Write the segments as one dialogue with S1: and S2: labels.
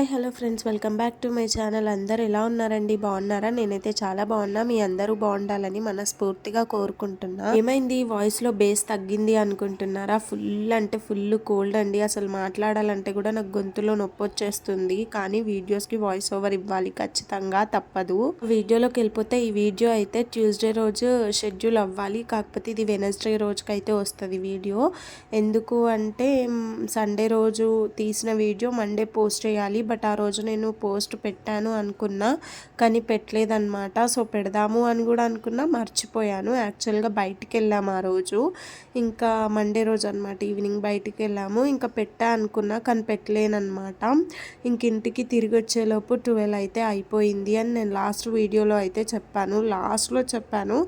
S1: Hi hello friends. Welcome back to my channel. అందరు ఎలా ఉన్నారండి? బాగున్నారా? నేనైతే చాలా బాగున్నా. మీ అందరూ బాగుండాలని మనస్ఫూర్తిగా కోరుకుంటున్నా. ఏమైంది? వాయిస్లో బేస్ తగ్గింది అనుకుంటున్నారా? ఫుల్ అంటే ఫుల్ కోల్డ్ అండి. అసలు మాట్లాడాలంటే కూడా నాకు గొంతులో నొప్పి వచ్చేస్తుంది. కానీ వీడియోస్కి వాయిస్ ఓవర్ ఇవ్వాలి. ఖచ్చితంగా తప్పదు. వీడియోలోకి వెళ్ళిపోతే ఈ వీడియో అయితే ట్యూస్డే రోజు షెడ్యూల్ అవ్వాలి. కాకపోతే ఇది వెనస్డే రోజుకి అయితే వస్తుంది వీడియో. ఎందుకు అంటే సండే రోజు తీసిన వీడియో మండే పోస్ట్ చేయాలి. బట్ ఆ రోజు నేను పోస్ట్ పెట్టాను అనుకున్నా కానీ పెట్టలేదన్నమాట. సో పెడదాము అని కూడా అనుకున్నా మర్చిపోయాను. యాక్చువల్గా బయటికి వెళ్ళాము ఆ రోజు. ఇంకా మండే రోజు అనమాట ఈవినింగ్ బయటికి వెళ్ళాము. ఇంకా పెట్టా అనుకున్నా కానీ పెట్టలేనమాట ఇంక ఇంటికి తిరిగి వచ్చేలోపు ట్వెల్వ్ అయితే అయిపోయింది అని నేను లాస్ట్ వీడియోలో అయితే చెప్పాను. లాస్ట్లో చెప్పాను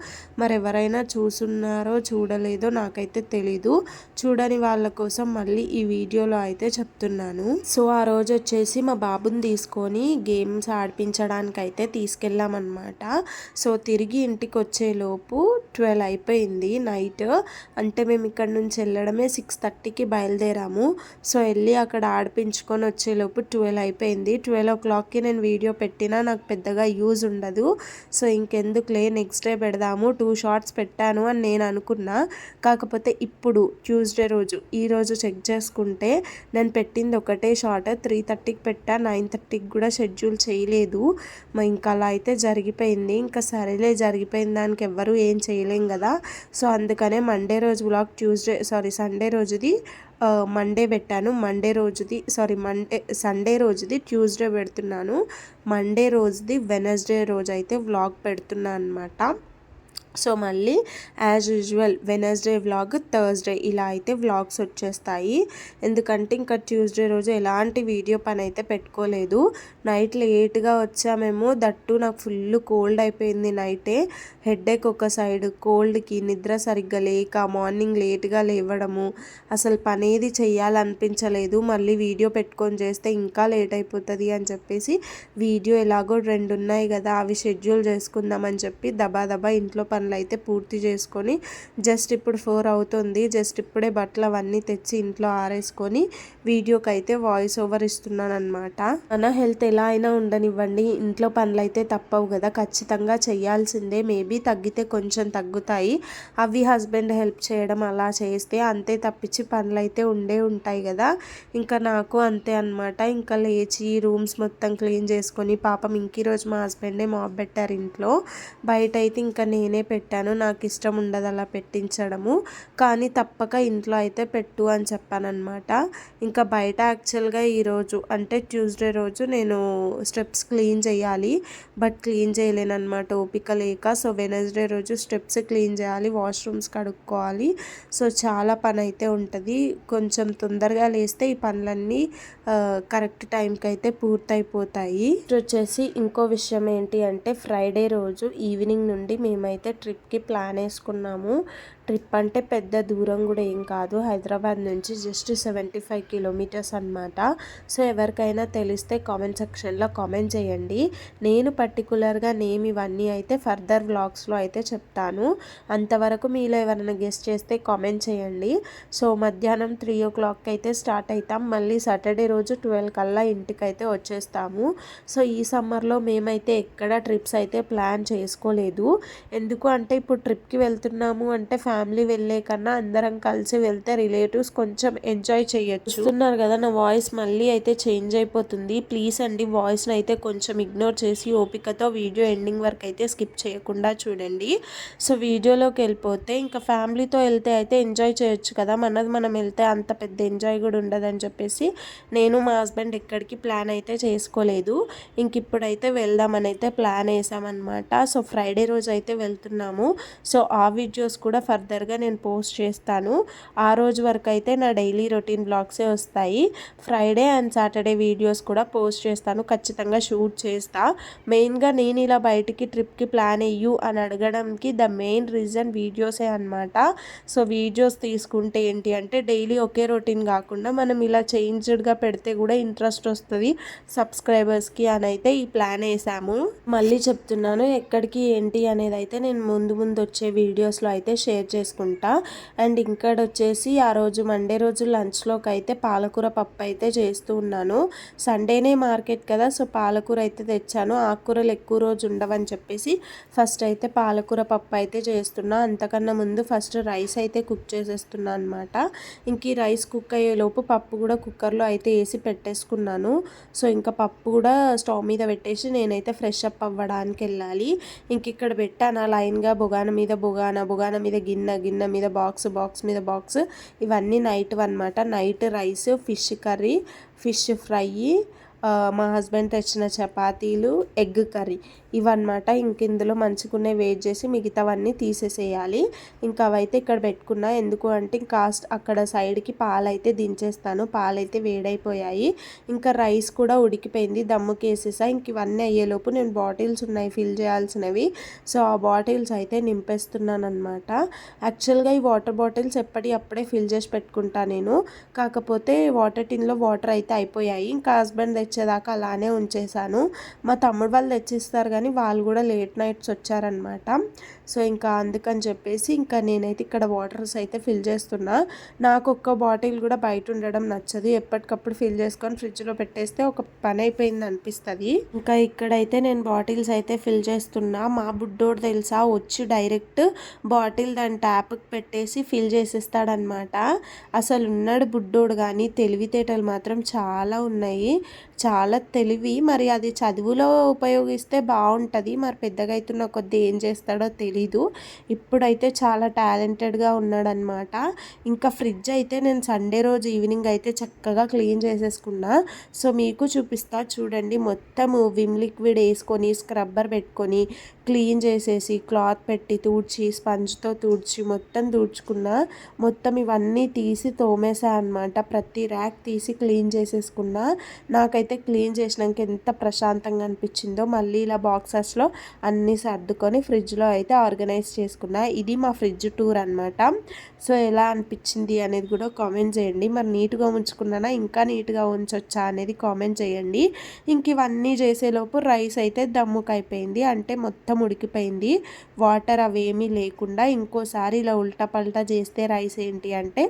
S1: మరి ఎవరైనా చూసున్నారో చూడలేదో నాకైతే తెలీదు. చూడని వాళ్ళ కోసం మళ్ళీ ఈ వీడియోలో అయితే చెప్తున్నాను. సో ఆ రోజు వచ్చేసి మా మా బాబుని తీసుకొని గేమ్స్ ఆడిపించడానికి అయితే తీసుకెళ్ళామన్నమాట. సో తిరిగి ఇంటికి వచ్చేలోపు ట్వెల్వ్ అయిపోయింది నైట్. అంటే మేము ఇక్కడ నుంచి వెళ్ళడమే సిక్స్ థర్టీకి బయలుదేరాము. సో వెళ్ళి అక్కడ ఆడిపించుకొని వచ్చేలోపు ట్వెల్వ్ అయిపోయింది. ట్వెల్వ్ ఓ క్లాక్కి నేను వీడియో పెట్టినా నాకు పెద్దగా యూజ్ ఉండదు. సో ఇంకెందుకులే నెక్స్ట్ డే పెడదాము టూ షార్ట్స్ పెట్టాను అని నేను అనుకున్నా. కాకపోతే ఇప్పుడు ట్యూస్డే రోజు ఈరోజు చెక్ చేసుకుంటే నేను పెట్టింది ఒకటే షార్ట్ త్రీ థర్టీకి పెట్టి నైన్ థర్టీకి కూడా షెడ్యూల్ చేయలేదు. మా ఇంకా అలా అయితే జరిగిపోయింది. ఇంకా సరేలే జరిగిపోయిన దానికి ఎవ్వరూ ఏం చేయలేం కదా. సో అందుకనే మండే రోజు బ్లాగ్ ట్యూస్డే సారీ సండే రోజుది మండే పెట్టాను. మండే రోజుది సారీ మండే సండే రోజుది ట్యూస్డే పెడుతున్నాను. మండే రోజుది వెనస్డే రోజు అయితే వ్లాగ్ పెడుతున్నాను అనమాట సో మళ్ళీ as usual Wednesday vlog Thursday ఇలా అయితే వ్లాగ్స్ వచ్చేస్తాయి. ఎందుకంటే ఇంకా ట్యూస్డే రోజు ఎలాంటి వీడియో పని అయితే పెట్టుకోలేదు. నైట్ లేట్గా వచ్చామేమో దట్టు నాకు ఫుల్ కోల్డ్ అయిపోయింది నైటే హెడ్ఏక్ ఒక సైడ్ కోల్డ్కి నిద్ర సరిగ్గా లేక మార్నింగ్ లేట్గా లేవడము. అసలు పనేది చేయాలనిపించలేదు మళ్ళీ వీడియో పెట్టుకొని చేస్తే ఇంకా లేట్ అయిపోతుంది అని చెప్పేసి వీడియో ఎలాగో రెండు ఉన్నాయి కదా అవి షెడ్యూల్ చేసుకుందామని చెప్పి దబా దబా ఇంట్లో పని పనులు అయితే పూర్తి చేసుకొని జస్ట్ ఇప్పుడు ఫోర్ అవుతుంది. జస్ట్ ఇప్పుడే బట్టలు అవన్నీ తెచ్చి ఇంట్లో ఆరేసుకొని వీడియోకి అయితే వాయిస్ ఓవర్ ఇస్తున్నాను అనమాట మన హెల్త్ ఎలా అయినా ఉండనివ్వండి. ఇంట్లో పనులు అయితే తప్పవు కదా. ఖచ్చితంగా చేయాల్సిందే. మేబీ తగ్గితే కొంచెం తగ్గుతాయి. అవి హస్బెండ్ హెల్ప్ చేయడం అలా చేస్తే అంతే తప్పించి పనులు అయితే ఉండే ఉంటాయి కదా. ఇంకా నాకు అంతే అనమాట ఇంకా లేచి రూమ్స్ మొత్తం క్లీన్ చేసుకొని పాపం ఇంక రోజు మా హస్బెండే మాప్ పెట్టారు ఇంట్లో. బయట అయితే ఇంకా నేనే పెట్టాను. నాకు ఇష్టం ఉండదు అలా పెట్టించడము. కానీ తప్పక ఇంట్లో అయితే పెట్టు అని చెప్పానమాట ఇంకా బయట యాక్చువల్గా ఈరోజు అంటే ట్యూస్డే రోజు నేను స్టెప్స్ క్లీన్ చేయాలి. బట్ క్లీన్ చేయలేను అనమాట ఓపిక లేక సో వెనస్డే రోజు స్టెప్స్ క్లీన్ చేయాలి. వాష్రూమ్స్ కడుక్కోవాలి. సో చాలా పని అయితే ఉంటుంది. కొంచెం తొందరగా లేస్తే ఈ పనులన్నీ కరెక్ట్ టైంకి అయితే పూర్తయిపోతాయి. వచ్చేసి ఇంకో విషయం ఏంటి అంటే ఫ్రైడే రోజు ఈవినింగ్ నుండి మేమైతే ట్రిప్కి ప్లాన్ వేసుకున్నాము. ట్రిప్ అంటే పెద్ద దూరం కూడా ఏం కాదు. హైదరాబాద్ నుంచి జస్ట్ సెవెంటీ ఫైవ్ కిలోమీటర్స్ అనమాట సో ఎవరికైనా తెలిస్తే కామెంట్ సెక్షన్లో కామెంట్ చేయండి. నేను పర్టికులర్గా నేమ్ ఇవన్నీ అయితే ఫర్దర్ వ్లాగ్స్లో అయితే చెప్తాను. అంతవరకు మీలో ఎవరైనా గెస్ట్ చేస్తే కామెంట్ చేయండి. సో మధ్యాహ్నం త్రీ ఓ క్లాక్ అయితే స్టార్ట్ అవుతాం మళ్ళీ సాటర్డే రోజు ట్వెల్వ్ కల్లా ఇంటికి అయితే వచ్చేస్తాము. సో ఈ సమ్మర్లో మేమైతే ఎక్కడ ట్రిప్స్ అయితే ప్లాన్ చేసుకోలేదు. ఎందుకు అంటే ఇప్పుడు ట్రిప్కి వెళ్తున్నాము అంటే ఫ్యామిలీ వెళ్ళే కన్నా అందరం కలిసి వెళ్తే రిలేటివ్స్ కొంచెం ఎంజాయ్ చేయొచ్చు. చూస్తున్నారు కదా నా వాయిస్ మళ్ళీ అయితే చేంజ్ అయిపోతుంది. ప్లీజ్ అండి వాయిస్ని అయితే కొంచెం ఇగ్నోర్ చేసి ఓపికతో వీడియో ఎండింగ్ వరకు అయితే స్కిప్ చేయకుండా చూడండి. సో వీడియోలోకి వెళ్ళిపోతే ఇంకా ఫ్యామిలీతో వెళ్తే అయితే ఎంజాయ్ చేయొచ్చు కదా. మనది మనం వెళ్తే అంత పెద్ద ఎంజాయ్ కూడా ఉండదని చెప్పేసి నేను మా హస్బెండ్ ఎక్కడికి ప్లాన్ అయితే చేసుకోలేదు. ఇంక ఇప్పుడైతే వెళ్దామని అయితే ప్లాన్ వేసామన్నమాట. సో ఫ్రైడే రోజు అయితే వెళ్తున్నాము. సో ఆ వీడియోస్ కూడా ఫర్ ఫర్దర్గా నేను పోస్ట్ చేస్తాను. ఆ రోజు వరకు అయితే నా డైలీ రొటీన్ బ్లాగ్సే వస్తాయి. ఫ్రైడే అండ్ సాటర్డే వీడియోస్ కూడా పోస్ట్ చేస్తాను. ఖచ్చితంగా షూట్ చేస్తా. మెయిన్గా నేను ఇలా బయటికి ట్రిప్కి ప్లాన్ అయ్యు అని అడగడానికి ద మెయిన్ రీజన్ వీడియోసే అనమాట సో వీడియోస్ తీసుకుంటే ఏంటి అంటే డైలీ ఒకే రొటీన్ కాకుండా మనం ఇలా చేంజ్డ్గా పెడితే కూడా ఇంట్రెస్ట్ వస్తుంది సబ్స్క్రైబర్స్కి అని అయితే ఈ ప్లాన్ వేసాము. మళ్ళీ చెప్తున్నాను ఎక్కడికి ఏంటి అనేది అయితే నేను ముందు ముందు వచ్చే వీడియోస్లో అయితే షేర్ చేసుకుంటా. అండ్ ఇక్కడ వచ్చేసి ఆ రోజు మండే రోజు లంచ్లోకి అయితే పాలకూర పప్పు అయితే చేస్తూ ఉన్నాను. సండేనే మార్కెట్ కదా సో పాలకూర అయితే తెచ్చాను. ఆకుకూరలు ఎక్కువ రోజు ఉండవని చెప్పేసి ఫస్ట్ అయితే పాలకూర పప్పు అయితే చేస్తున్నా. అంతకన్నా ముందు ఫస్ట్ రైస్ అయితే కుక్ చేసేస్తున్నా అనమాట ఇంక ఈ రైస్ కుక్ అయ్యేలోపు పప్పు కూడా కుక్కర్లో అయితే వేసి పెట్టేసుకున్నాను. సో ఇంకా పప్పు కూడా స్టవ్ మీద పెట్టేసి నేనైతే ఫ్రెష్ అప్ అవ్వడానికి వెళ్ళాలి ఇంక ఇక్కడ పెట్టాను లైన్గా బొగాన మీద బొగాన బొగాన మీద గిన్నె గిన్నె మీద బాక్స్ బాక్స్ మీద బాక్స్ ఇవన్నీ నైట్ అనమాట night rice fish curry fish fry మా హస్బెండ్ తెచ్చిన చపాతీలు ఎగ్ కర్రీ. ఇవన్నమాట. ఇంక ఇందులో మంచుకునే వెయిట్ చేసి మిగతావన్నీ తీసేసేయాలి. ఇంకా అవైతే ఇక్కడ పెట్టుకున్నా. ఎందుకు అంటే ఇంకా అక్కడ సైడ్కి పాలైతే దించేస్తాను. పాలైతే వేడైపోయాయి. ఇంకా రైస్ కూడా ఉడికిపోయింది. దమ్ముకి వేసేసా ఇంక ఇవన్నీ అయ్యేలోపు నేను బాటిల్స్ ఉన్నాయి ఫిల్ చేయాల్సినవి. సో ఆ బాటిల్స్ అయితే నింపేస్తున్నాను అనమాట యాక్చువల్గా ఈ వాటర్ బాటిల్స్ ఎప్పటి అప్పుడే ఫిల్ చేసి పెట్టుకుంటా నేను. కాకపోతే వాటర్ టిన్లో వాటర్ అయితే అయిపోయాయి. ఇంకా హస్బెండ్ తెచ్చేదాకా అలానే ఉంచేశాను. మా తమ్ముడు వాళ్ళు తెచ్చిస్తారు కానీ వాళ్ళు కూడా లేట్ నైట్స్ వచ్చారనమాట సో ఇంకా అందుకని చెప్పేసి ఇంకా నేనైతే ఇక్కడ వాటర్స్ అయితే ఫిల్ చేస్తున్నా. నాకు ఒక్క బాటిల్ కూడా బయట ఉండడం నచ్చదు. ఎప్పటికప్పుడు ఫిల్ చేసుకొని ఫ్రిడ్జ్లో పెట్టేస్తే ఒక పని అయిపోయింది అనిపిస్తుంది. ఇంకా ఇక్కడైతే నేను బాటిల్స్ అయితే ఫిల్ చేస్తున్నా. మా బుడ్డోడు తెలుసా? వచ్చి డైరెక్ట్ బాటిల్ దాని ట్యాప్కి పెట్టేసి ఫిల్ చేసేస్తాడనమాట. అసలు ఉన్నాడు బుడ్డోడు కానీ తెలివితేటలు మాత్రం చాలా ఉన్నాయి. చాలా తెలివి. మరి అది చదువులో ఉపయోగిస్తే బాగుంటుంది మరి పెద్దగా అవుతున్న కొద్ది ఏం చేస్తాడో తెలీదు. ఇప్పుడైతే చాలా టాలెంటెడ్గా ఉన్నాడనమాట ఇంకా ఫ్రిడ్జ్ అయితే నేను సండే రోజు ఈవినింగ్ అయితే చక్కగా క్లీన్ చేసేసుకున్నా. సో మీకు చూపిస్తా. చూడండి మొత్తము విమ్ లిక్విడ్ వేసుకొని స్క్రబ్బర్ పెట్టుకొని క్లీన్ చేసేసి క్లాత్ పెట్టి తూడ్చి స్పంజ్తో తూడ్చి మొత్తం తూడ్చుకున్న మొత్తం ఇవన్నీ తీసి తోమేసా అనమాట ప్రతి ర్యాక్ తీసి క్లీన్ చేసేసుకున్నా నాకైతే క్లీన్ చేసినాక ఎంత ప్రశాంతంగా అనిపించిందో మళ్ళీ ఇలా బాక్సెస్లో అన్నీ సర్దుకొని ఫ్రిడ్జ్లో అయితే ఆర్గనైజ్ చేసుకున్నా ఇది మా ఫ్రిడ్జ్ టూర్ అనమాట సో ఎలా అనిపించింది అనేది కూడా కామెంట్ చేయండి. మరి నీట్గా ఉంచుకున్నానా ఇంకా నీట్గా ఉంచొచ్చా అనేది కామెంట్ చేయండి. ఇంక ఇవన్నీ చేసేలోపు రైస్ అయితే దమ్ముకు అయిపోయింది అంటే మొత్తం ఉడికిపోయింది. వాటర్ అవేమీ లేకుండా ఇంకోసారి ఇలా ఉల్టా పల్టా చేస్తే రైస్ ఏంటి అంటే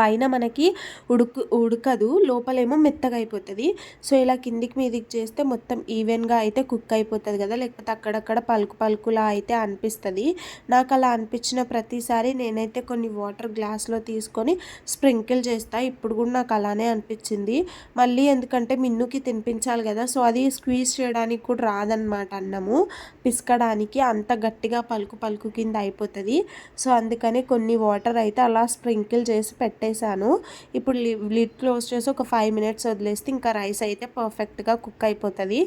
S1: పైన మనకి ఉడుకు ఉడకదు లోపలేమో మెత్తగా అయిపోతుంది. సో ఇలా కిందికి మీదికి చేస్తే మొత్తం ఈవెన్గా అయితే కుక్ అయిపోతుంది కదా. లేకపోతే అక్కడక్కడ పలుకు పలుకులా అయితే అనిపిస్తుంది. నాకు అలా అనిపించిన ప్రతిసారి నేనైతే కొన్ని వాటర్ గ్లాస్లో తీసుకొని స్ప్రింకిల్ చేస్తా. ఇప్పుడు కూడా నాకు అలానే అనిపించింది. మళ్ళీ ఎందుకంటే మిన్నుకి తినిపించాలి కదా. సో అది స్క్వీజ్ చేయడానికి కూడా రాదనమాట అన్నము. పిసకడానికి అంత గట్టిగా పలుకు పలుకు కింద అయిపోతుంది. సో అందుకని కొన్ని వాటర్ అయితే అలా స్ప్రింకిల్ చేసి పెట్టే పెట్టేశాను. ఇప్పుడు లిడ్ క్లోజ్ చేసి ఒక ఫైవ్ మినిట్స్ వదిలేస్తే ఇంకా రైస్ అయితే పర్ఫెక్ట్గా కుక్ అయిపోతుంది.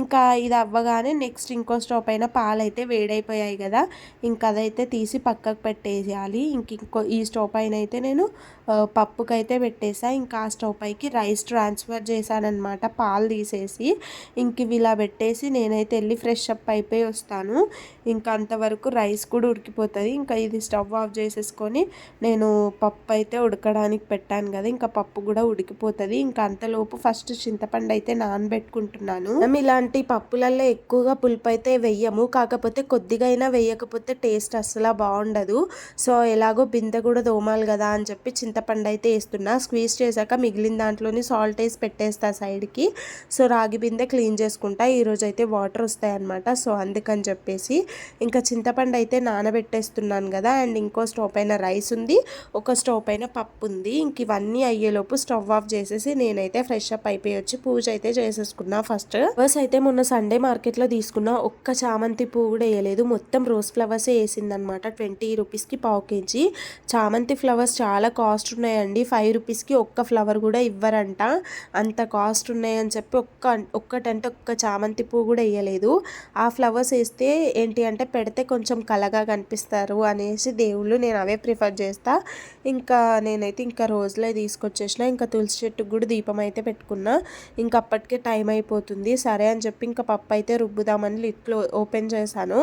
S1: ఇంకా ఇది అవ్వగానే నెక్స్ట్ ఇంకో స్టవ్ పైన పాలు అయితే వేడైపోయాయి కదా ఇంకా అదైతే తీసి పక్కకు పెట్టేసేయాలి. ఇంక ఇంకో ఈ స్టవ్ పైన అయితే నేను పప్పుకైతే పెట్టేసా. ఇంకా ఆ స్టవ్ పైకి రైస్ ట్రాన్స్ఫర్ చేశానమాట పాలు తీసేసి. ఇంక ఇవి ఇలా పెట్టేసి నేనైతే వెళ్ళి ఫ్రెష్ అప్ అయిపోయి వస్తాను. ఇంకా అంతవరకు రైస్ కూడా ఉడికిపోతుంది. ఇంకా ఇది స్టవ్ ఆఫ్ చేసేసుకొని నేను పప్పు అయితే ఉడకడానికి పెట్టాను కదా ఇంకా పప్పు కూడా ఉడికిపోతుంది. ఇంకా అంతలోపు ఫస్ట్ చింతపండు అయితే నానబెట్టుకుంటున్నాను. మేము ఇలాంటి పప్పులలో ఎక్కువగా పులుపు అయితే వెయ్యము. కాకపోతే కొద్దిగా అయినా వేయకపోతే టేస్ట్ అసలు బాగుండదు. సో ఎలాగో బిందె కూడా దోమాలి కదా అని చెప్పి చింతపండు అయితే వేస్తున్నా. స్క్వీజ్ చేశాక మిగిలిన దాంట్లోని సాల్ట్ వేసి పెట్టేస్తా సైడ్కి. సో రాగి బిందె క్లీన్ చేసుకుంటా. ఈరోజు అయితే వాటర్ వస్తాయన్నమాట. సో అందుకని చెప్పేసి ఇంకా చింతపండు అయితే నానబెట్టేస్తున్నాను కదా. అండ్ ఇంకో స్టవ్ పైన రైస్ ఉంది. ఒక స్టవ్ పైన పప్పు ఉంది ఇంక ఇవన్నీ అయ్యేలోపు స్టవ్ ఆఫ్ చేసేసి నేనైతే ఫ్రెష్ అప్ అయిపోయి వచ్చి పూజ అయితే చేసేసుకున్నా ఫస్ట్. ఫ్లవర్స్ అయితే మొన్న సండే మార్కెట్లో తీసుకున్న. ఒక్క చామంతి పువ్వు కూడా వేయలేదు. మొత్తం రోజ్ ఫ్లవర్స్ వేసిందనమాట ట్వంటీ రూపీస్కి పావు కేజీ. చామంతి ఫ్లవర్స్ చాలా కాస్ట్ ఉన్నాయండి. ఫైవ్ రూపీస్కి ఒక్క ఫ్లవర్ కూడా ఇవ్వరంట. అంత కాస్ట్ ఉన్నాయని చెప్పి ఒక్క ఒక్కటంటే ఒక్క చామంతి పువ్వు కూడా వేయలేదు. ఆ ఫ్లవర్స్ వేస్తే ఏంటి అంటే పెడితే కొంచెం కలగా కనిపిస్తారు అనేసి దేవుళ్ళు నేను అవే ప్రిఫర్ చేస్తా. ఇంకా నేను అయితే ఇంకా రోజులే తీసుకొచ్చేసిన ఇంకా తులసి చెట్టుకు కూడా దీపం అయితే పెట్టుకున్నా ఇంకా అప్పటికే టైం అయిపోతుంది. సరే అని చెప్పి ఇంకా పప్పు అయితే రుబ్బుదామని లిట్లో ఓపెన్ చేశాను.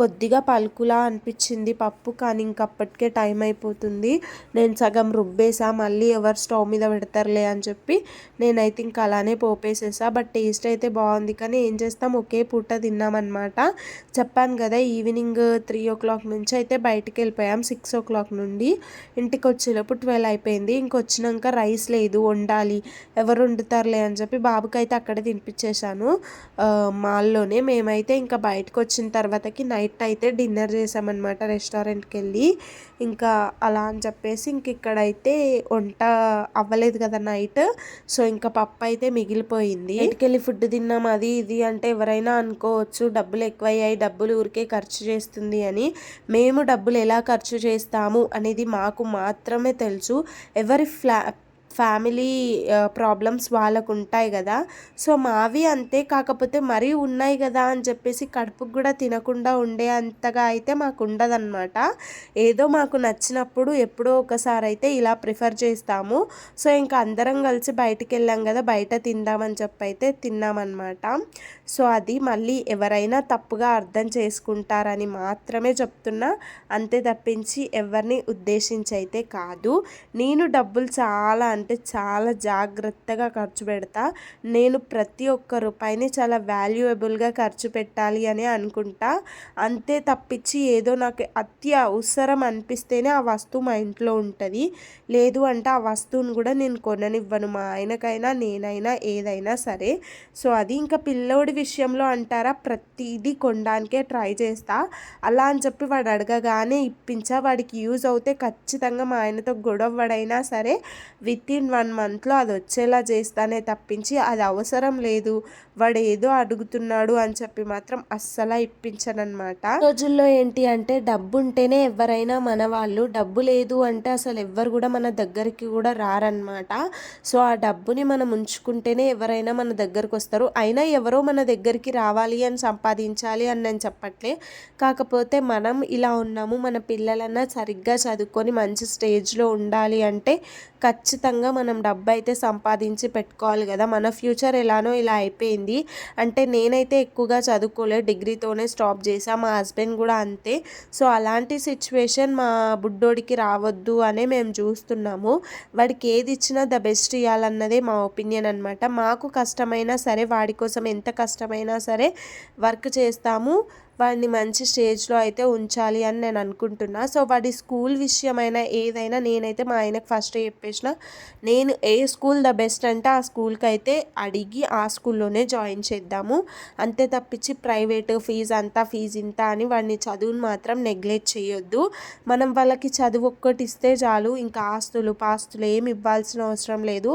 S1: కొద్దిగా పలుకులా అనిపించింది పప్పు కానీ ఇంకా అప్పటికే టైం అయిపోతుంది. నేను సగం రుబ్బేసా మళ్ళీ ఎవరు స్టవ్ మీద పెడతారులే అని చెప్పి నేనైతే ఇంకా అలానే పోపేసేసా. బట్ టేస్ట్ అయితే బాగుంది కానీ ఏం చేస్తాం ఒకే పూట తిన్నామన్నమాట. చెప్పాను కదా ఈవినింగ్ త్రీ ఓ క్లాక్ నుంచి అయితే బయటికి వెళ్ళిపోయాం సిక్స్ ఓ క్లాక్ నుండి. ఇంటికి వచ్చేలోపు ట్వెల్వ్ అయిపోయింది ఇంకొచ్చినాక రైస్ లేదు వండాలి ఎవరు వండుతారులే అని చెప్పి బాబుకి అయితే అక్కడే తినిపించేశాను మాల్లోనే మేమైతే ఇంకా బయటకు వచ్చిన తర్వాతకి నైట్ అయితే డిన్నర్ చేసామన్నమాట రెస్టారెంట్కి వెళ్ళి ఇంకా అలా అని చెప్పేసి ఇంక ఇక్కడైతే వంట అవ్వలేదు కదా నైట్. సో ఇంకా పప్పు అయితే మిగిలిపోయింది. ఇంటికెళ్ళి ఫుడ్ తిన్నాం అది ఇది అంటే ఎవరైనా అనుకోవచ్చు డబ్బులు ఎక్కువయ్యాయి డబ్బులు ఊరికే ఖర్చు చేస్తుంది అని. మేము డబ్బులు ఎలా ఖర్చు చేస్తాము అనేది మాకు మాత్రమే తెలుసు ఎవరి ఫ్లా ఫ్యామిలీ ప్రాబ్లమ్స్ వాళ్ళకు ఉంటాయి కదా సో మావి అంతే. కాకపోతే మరీ ఉన్నాయి కదా అని చెప్పేసి కడుపుకు కూడా తినకుండా ఉండే అంతగా అయితే మాకు ఉండదన్నమాట ఏదో మాకు నచ్చినప్పుడు ఎప్పుడో ఒకసారి అయితే ఇలా ప్రిఫర్ చేస్తాము. సో ఇంకా అందరం కలిసి బయటికి వెళ్ళాం కదా బయట తిందామని చెప్పి అయితే తిన్నామన్నమాట. సో అది మళ్ళీ ఎవరైనా తప్పుగా అర్థం చేసుకుంటారని మాత్రమే చెప్తున్నా. అంతే తప్పించి ఎవరిని ఉద్దేశించి అయితే కాదు. నేను డబ్బులు చాలా అంటే చాలా జాగ్రత్తగా ఖర్చు పెడతా. నేను ప్రతి ఒక్క రూపాయిని చాలా వాల్యుయబుల్గా ఖర్చు పెట్టాలి అని అనుకుంటా. అంతే తప్పించి ఏదో నాకు అతి అవసరం అనిపిస్తేనే ఆ వస్తువు మా ఇంట్లో ఉంటుంది. లేదు అంటే ఆ వస్తువును కూడా నేను కొననివ్వను. మా ఆయనకైనా నేనైనా ఏదైనా సరే. సో అది ఇంకా పిల్లోడి విషయంలో అంటారా? ప్రతిదీ కొనడానికే ట్రై చేస్తా. అలా అని చెప్పి వాడు అడగగానే ఇప్పించా. వాడికి యూజ్ అవుతే ఖచ్చితంగా మా ఆయనతో గొడవడైనా సరే విత్ ఇన్ వన్ మంత్లో అది వచ్చేలా చేస్తానే తప్పించి అది అవసరం లేదు వాడు ఏదో అడుగుతున్నాడు అని చెప్పి మాత్రం అస్సలు ఇప్పించనమాట రోజుల్లో ఏంటి అంటే డబ్బు ఉంటేనే ఎవరైనా మన వాళ్ళు డబ్బు లేదు అంటే అసలు ఎవ్వరు కూడా మన దగ్గరికి కూడా రారనమాట సో ఆ డబ్బుని మనం ఉంచుకుంటేనే ఎవరైనా మన దగ్గరకు వస్తారు. అయినా ఎవరో మన దగ్గరికి రావాలి అని సంపాదించాలి అని నేను చెప్పట్లే. కాకపోతే మనం ఇలా ఉన్నాము మన పిల్లలన్నా సరిగ్గా చదువుకొని మంచి స్టేజ్లో ఉండాలి అంటే ఖచ్చితంగా మనం డబ్బు అయితే సంపాదించి పెట్టుకోవాలి కదా. మన ఫ్యూచర్ ఎలానో ఇలా అయిపోయింది. అంటే నేనైతే ఎక్కువగా చదువుకోలేదు డిగ్రీతోనే స్టాప్ చేసా మా హస్బెండ్ కూడా అంతే. సో అలాంటి సిచ్యువేషన్ మా బుడ్డోడికి రావద్దు అనే మేము చూస్తున్నాము. వాడికి ఏది ఇచ్చినా ద బెస్ట్ ఇవ్వాలన్నదే మా ఒపీనియన్ అనమాట మాకు కష్టమైనా సరే వాడి కోసం ఎంత కష్టమైనా సరే వర్క్ చేస్తాము. వాడిని మంచి స్టేజ్లో అయితే ఉంచాలి అని నేను అనుకుంటున్నా. సో వాడి స్కూల్ విషయమైనా ఏదైనా నేనైతే మా ఆయనకు ఫస్ట్ చెప్పేసిన నేను ఏ స్కూల్ ద బెస్ట్ అంటే ఆ స్కూల్కి అయితే అడిగి ఆ స్కూల్లోనే జాయిన్ చేద్దాము. అంతే తప్పించి ప్రైవేట్ ఫీజు అంతా ఫీజు ఇంత అని వాడిని చదువుని మాత్రం నెగ్లెక్ట్ చేయొద్దు. మనం వాళ్ళకి చదువు ఒక్కటి ఇస్తే చాలు. ఇంకా ఆస్తులు పాస్తులు ఏమి ఇవ్వాల్సిన అవసరం లేదు.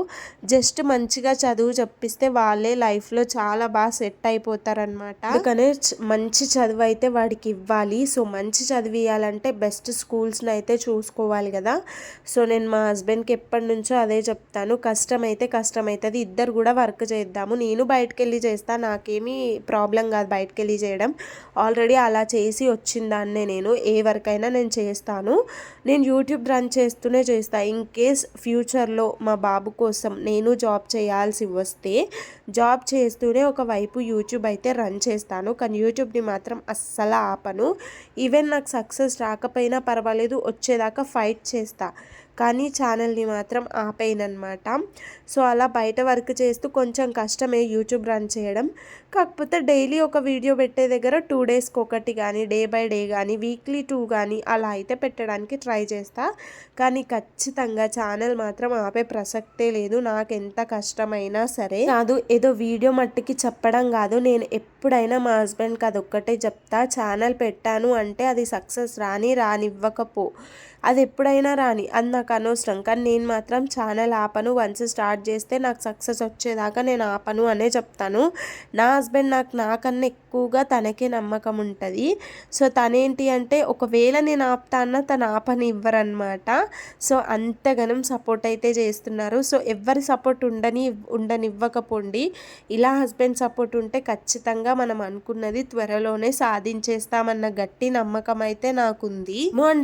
S1: జస్ట్ మంచిగా చదువు చెప్పిస్తే వాళ్ళే లైఫ్లో చాలా బాగా సెట్ అయిపోతారనమాట అందుకనే మంచి చదువు చదువు అయితే వాడికి ఇవ్వాలి. సో మంచి చదివియాలంటే బెస్ట్ స్కూల్స్ని అయితే చూసుకోవాలి కదా. సో నేను మా హస్బెండ్కి ఎప్పటి నుంచో అదే చెప్తాను. కష్టమైతే కష్టమవుతుంది ఇద్దరు కూడా వర్క్ చేద్దాము. నేను బయటకు వెళ్ళి చేస్తాను నాకేమీ ప్రాబ్లం కాదు బయటకు వెళ్ళి చేయడం. ఆల్రెడీ అలా చేసి వచ్చిందాన్నే నేను. ఏ వర్క్ అయినా నేను చేస్తాను. నేను యూట్యూబ్ రన్ చేస్తూనే చేస్తాను ఇన్ కేస్ ఫ్యూచర్లో మా బాబు కోసం నేను జాబ్ చేయాల్సి వస్తే జాబ్ చేస్తూనే ఒకవైపు యూట్యూబ్ అయితే రన్ చేస్తాను. కానీ యూట్యూబ్ని మాత్రం అస్సలు ఆపను. ఈవెన్ నాకు సక్సెస్ రాకపోయినా పర్వాలేదు వచ్చేదాకా ఫైట్ చేస్తా. కానీ ఛానల్ని మాత్రం ఆపేయనమాట సో అలా బయట వర్క్ చేస్తూ కొంచెం కష్టమే యూట్యూబ్ రన్ చేయడం. కాకపోతే డైలీ ఒక వీడియో పెట్టే దగ్గర టూ డేస్కి ఒకటి కానీ డే బై డే కానీ వీక్లీ టూ కానీ అలా అయితే పెట్టడానికి ట్రై చేస్తా. కానీ ఖచ్చితంగా ఛానల్ మాత్రం ఆపే ప్రసక్తే లేదు. నాకు ఎంత కష్టమైనా సరే కాదు ఏదో వీడియో మట్టికి చెప్పడం కాదు. నేను ఎప్పుడైనా మా హస్బెండ్కి అది ఒక్కటే చెప్తా. ఛానల్ పెట్టాను అంటే అది సక్సెస్ రాని రానివ్వకపో. అది ఎప్పుడైనా రాని అది నాకు అనవసరం. కానీ నేను మాత్రం ఛానల్ ఆపను. వన్స్ స్టార్ట్ చేస్తే నాకు సక్సెస్ వచ్చేదాకా నేను ఆపను అనే చెప్తాను. నా హస్బెండ్ నాకు నాకన్నా ఎక్కువగా తనకే నమ్మకం ఉంటుంది. సో తనేంటి అంటే ఒకవేళ నేను ఆపుతా అన్న తను ఆపని ఇవ్వరనమాట సో అంతగానం సపోర్ట్ అయితే చేస్తున్నారు. సో ఎవరి సపోర్ట్ ఉండని ఉండనివ్వకపోండి. ఇలా హస్బెండ్ సపోర్ట్ ఉంటే ఖచ్చితంగా మనం అనుకున్నది త్వరలోనే సాధించేస్తామన్న గట్టి నమ్మకం అయితే నాకుంది.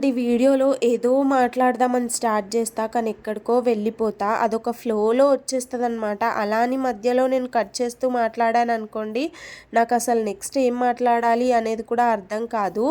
S1: ఈ వీడియోలో ఏదో మాట్లాడదామని స్టార్ట్ స్టార్ట్ చేస్తా కానీ ఎక్కడికో వెళ్ళిపోతా. అదొక ఫ్లోలో వచ్చేస్తుంది అనమాట అలా అని మధ్యలో నేను కట్ చేస్తూ మాట్లాడాను అనుకోండి నాకు అసలు నెక్స్ట్ ఏం మాట్లాడాలి అనేది కూడా అర్థం కాదు.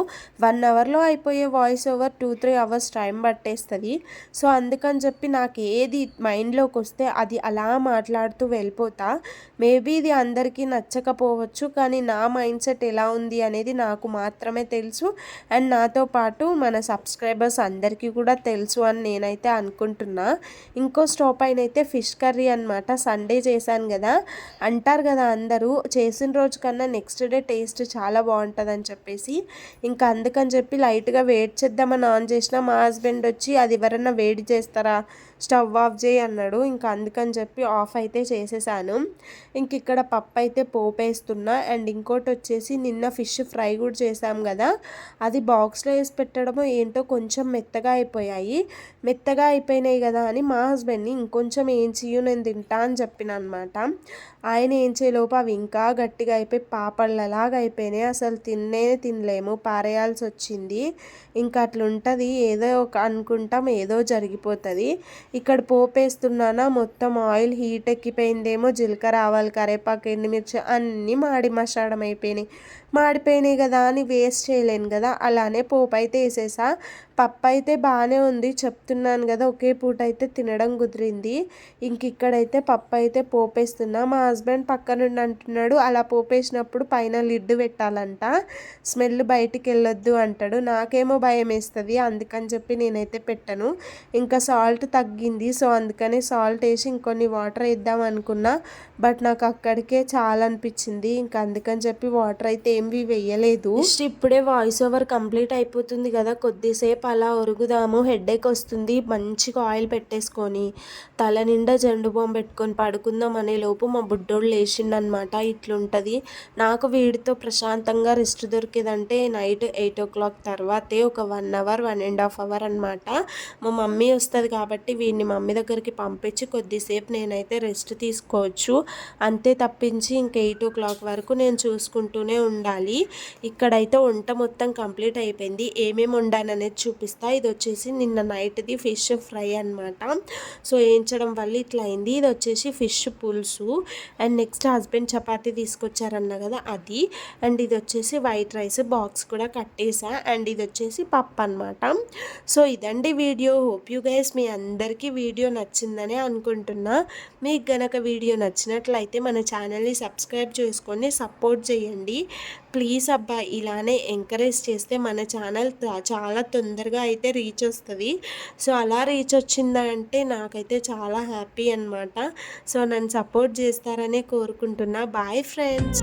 S1: వన్ అవర్లో అయిపోయే voice over two three hours time పట్టేస్తుంది. సో అందుకని చెప్పి నాకు ఏది మైండ్లోకి వస్తే అది అలా మాట్లాడుతూ వెళ్ళిపోతా. మేబీ ఇది అందరికీ నచ్చకపోవచ్చు కానీ నా మైండ్ సెట్ ఎలా ఉంది అనేది నాకు మాత్రమే తెలుసు. అండ్ నాతో పాటు మన సబ్స్క్రైబర్స్ అందరికీ కూడా తెలుసు అని నేనైతే అనుకుంటున్నా. ఇంకో స్టవ్ పైన అయితే ఫిష్ కర్రీ అనమాట సండే చేశాను కదా. అంటారు కదా అందరూ చేసిన రోజు కన్నా నెక్స్ట్ డే టేస్ట్ చాలా బాగుంటుంది అని చెప్పేసి ఇంకా అందుకని చెప్పి లైట్గా వేడి చేద్దామని ఆన్ చేసిన మా హస్బెండ్ వచ్చి అది ఎవరన్నా వేడి చేస్తారా స్టవ్ ఆఫ్ చేయి అన్నాడు. ఇంకా అందుకని చెప్పి ఆఫ్ అయితే చేసేసాను. ఇంక ఇక్కడ పప్పు అయితే పోపేస్తున్నా. అండ్ ఇంకోటి వచ్చేసి నిన్న ఫిష్ ఫ్రై కూడా చేసాం కదా. అది బాక్స్లో వేసి పెట్టడమో ఏంటో కొంచెం మెత్తగా అయిపోయాయి. మెత్తగా అయిపోయినాయి కదా అని మా హస్బెండ్ని ఇంకొంచెం ఏం చేయు నేను తింటా అని చెప్పిన అనమాట ఆయన ఏం చేయలోపు అవి ఇంకా గట్టిగా అయిపోయి పాపళ్ళలాగా అయిపోయినాయి. అసలు తిన్నే తినలేము. పారేయాల్సి వచ్చింది. ఇంకా అట్లుంటుంది. ఏదో ఒక అనుకుంటాం. ఏదో జరిగిపోతుంది. ఇక్కడ పోపేస్తున్నానా? మొత్తం ఆయిల్ హీట్ ఎక్కిపోయిందేమో జీలకర్ర ఆవాలు కరేపాకు ఎండుమిర్చి అన్నీ మాడి మసాడం అయిపోయినాయి మాడిపోయినాయి కదా అని వేస్ట్ చేయలేను కదా అలానే పోపు అయితే వేసేసా. పప్పు అయితే బాగానే ఉంది చెప్తున్నాను కదా ఒకే పూట అయితే తినడం కుదిరింది. ఇంక ఇక్కడైతే పప్పు అయితే పోపేస్తున్నా. మా హస్బెండ్ పక్కనుండి అంటున్నాడు అలా పోపేసినప్పుడు పైన లిడ్ పెట్టాలంట స్మెల్ బయటికి వెళ్ళొద్దు అంటాడు. నాకేమో భయం వేస్తుంది అందుకని చెప్పి నేనైతే పెట్టను. ఇంకా సాల్ట్ తగ్గింది సో అందుకనే సాల్ట్ వేసి ఇంకొన్ని వాటర్ వేద్దాం అనుకున్నా బట్ నాకు అక్కడికే చాలా అనిపించింది ఇంకా అందుకని చెప్పి వాటర్ అయితే ఏమి వేయలేదు ఇప్పుడే వాయిస్ ఓవర్ కంప్లీట్ అయిపోతుంది కదా. కొద్దిసేపు అలా ఒరుగుదాము హెడేక్ వస్తుంది. మంచిగా ఆయిల్ పెట్టేసుకొని తల నిండా జండు బాంబు పెట్టుకొని పడుకుందాం అనే లోపు మా బుడ్డోడు లేచిండనమాట ఇట్లుంటుంది. నాకు వీడితో ప్రశాంతంగా రెస్ట్ దొరికేదంటే నైట్ ఎయిట్ ఓ క్లాక్ తర్వాతే ఒక one hour one and half hour అనమాట మా మమ్మీ వస్తుంది కాబట్టి వీడిని మమ్మీ దగ్గరికి పంపించి కొద్దిసేపు నేనైతే రెస్ట్ తీసుకోవచ్చు. అంతే తప్పించి ఇంక ఎయిట్ ఓ క్లాక్ వరకు నేను చూసుకుంటూనే ఉండాలి ఇక్కడైతే వంట మొత్తం కంప్లీట్ అయిపోయింది. ఏమేమి వండాననేది చూపిస్తా. ఇది వచ్చేసి నిన్న నైట్ది ఫిష్ ఫ్రై అనమాట సో వేయించడం వల్ల ఇట్లా అయింది. ఇది వచ్చేసి ఫిష్ పులుసు. అండ్ నెక్స్ట్ హస్బెండ్ చపాతీ తీసుకొచ్చారన్న కదా అది. అండ్ ఇది వచ్చేసి వైట్ రైస్ బాక్స్ కూడా కట్టేసా. అండ్ ఇది వచ్చేసి పప్పు అనమాట సో ఇదండి వీడియో. హోప్ యూ గైస్ మీ అందరికీ వీడియో నచ్చిందని అనుకుంటున్నా. మీకు గనక వీడియో నచ్చినట్లయితే మన ఛానల్ని సబ్స్క్రైబ్ చేసుకొని సపోర్ట్ చేయండి. ప్లీజ్ అబ్బా ఇలానే ఎంకరేజ్ చేస్తే మన ఛానల్ చాలా తొందరగా అయితే రీచ్ వస్తుంది. సో అలా రీచ్ వచ్చిందంటే నాకైతే చాలా హ్యాపీ అనమాట సో నన్ను సపోర్ట్ చేస్తారనే కోరుకుంటున్నా. Bye friends